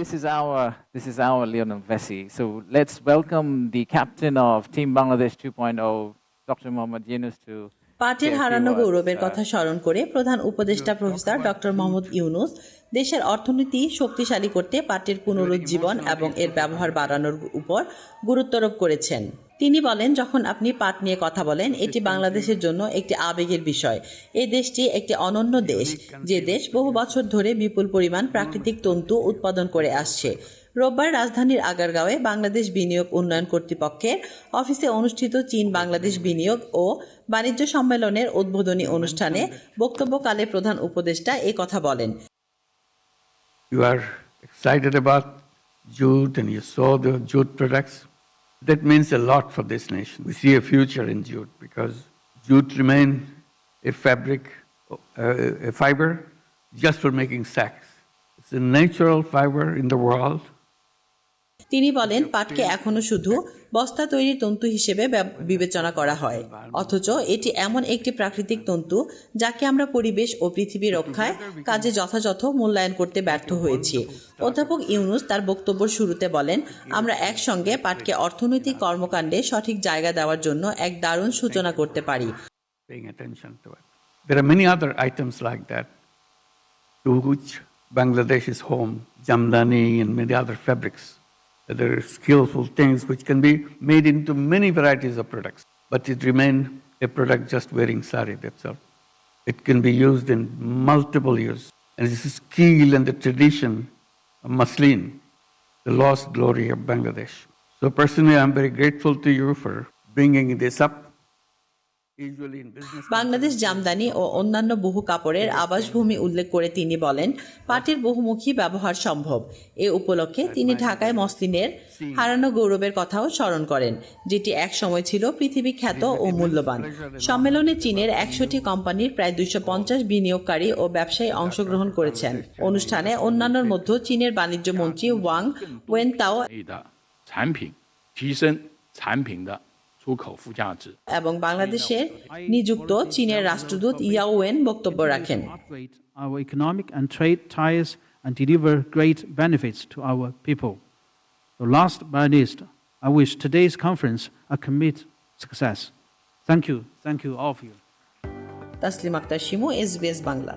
This is our this is our Lionel Vessi. So let's welcome the captain of Team Bangladesh 2.0, Dr. Mohammad Yunus to পাটের হারানো গৌরবের কথা স্মরণ করে প্রধান উপদেষ্টা প্রফেসর ডক্টর মোহাম্মদ ইউনুস দেশের অর্থনীতি শক্তিশালী করতে পাটের পুনরুজ্জীবন এবং এর ব্যবহার বাড়ানোর উপর গুরুত্বারোপ করেছেন তিনি বলেন যখন আপনি পাট নিয়ে কথা বলেন এটি বাংলাদেশের জন্য একটি আবেগের বিষয়। এই দেশটি একটি অনন্য দেশ। যে দেশ বহু বছর ধরে বিপুল পরিমাণ প্রাকৃতিক তন্তু উৎপাদন করে আসছে। রোববার রাজধানীর আগারগাঁওয়ে বাংলাদেশ বিনিয়োগ উন্নয়ন কর্তৃপক্ষের অফিসে অনুষ্ঠিত চীন বাংলাদেশ বিনিয়োগ ও বাণিজ্য সম্মেলনের উদ্বোধনী অনুষ্ঠানে বক্তব্যকালে প্রধান উপদেষ্টা এ কথা বলেন। You are excited about jute and you saw the jute products. That means a lot for this nation. We see a future in jute because jute remain a fabric, uh, a fiber just for making sacks. It's a natural fiber in the world. তিনি বলেন পাটকে এখনও শুধু বস্তা তৈরির তন্তু হিসেবে বিবেচনা করা হয় অথচ এটি এমন একটি প্রাকৃতিক তন্তু যাকে আমরা পরিবেশ ও পৃথিবী রক্ষায় কাজে যথাযথ মূল্যায়ন করতে ব্যর্থ হয়েছি অধ্যাপক ইউনুস তার বক্তব্য শুরুতে বলেন আমরা একসঙ্গে পাটকে অর্থনৈতিক কর্মকাণ্ডে সঠিক জায়গা দেওয়ার জন্য এক দারুণ সূচনা করতে পারি. There are many other items like that to which Bangladesh is home, jamdani and many other fabrics. There are skillful things which can be made into many varieties of products, but it remains a product just wearing sari, that's all. It can be used in multiple years. And this is skill and the tradition of muslin, the lost glory of Bangladesh. So personally, I'm very grateful to you for bringing this up. Usually in business. Bangladesh Jamdani ও অন্যান্য বহু কাপড়ের আবাসভূমি উল্লেখ করে তিনি বলেন পাটের বহুমুখী ব্যবহার সম্ভব এ উপলক্ষে তিনি ঢাকায় মসলিনের হারানো গৌরবের কথাও স্মরণ করেন যেটি এক সময় ছিল পৃথিবী খ্যাত ও মূল্যবান সম্মেলনে চীনের একশোটি কোম্পানির প্রায় দুইশো পঞ্চাশ বিনিয়োগকারী ও ব্যবসায়ী অংশগ্রহণ করেছেন অনুষ্ঠানে অন্যান্যর মধ্যে চীনের বাণিজ্য মন্ত্রী ওয়াং ওয়েনতাও 内的产品，提升产品的出口附加值。 এবং বাংলাদেশের নিযুক্ত চীনের রাষ্ট্রদূত ইয়াওয়েন বক্তব্য রাখেন our economic and trade ties and deliver great benefits to our people. So last but not least, I wish today's conference a complete success. Thank you. Thank you, all of you. Taslim Akter Shimu SBS Bangla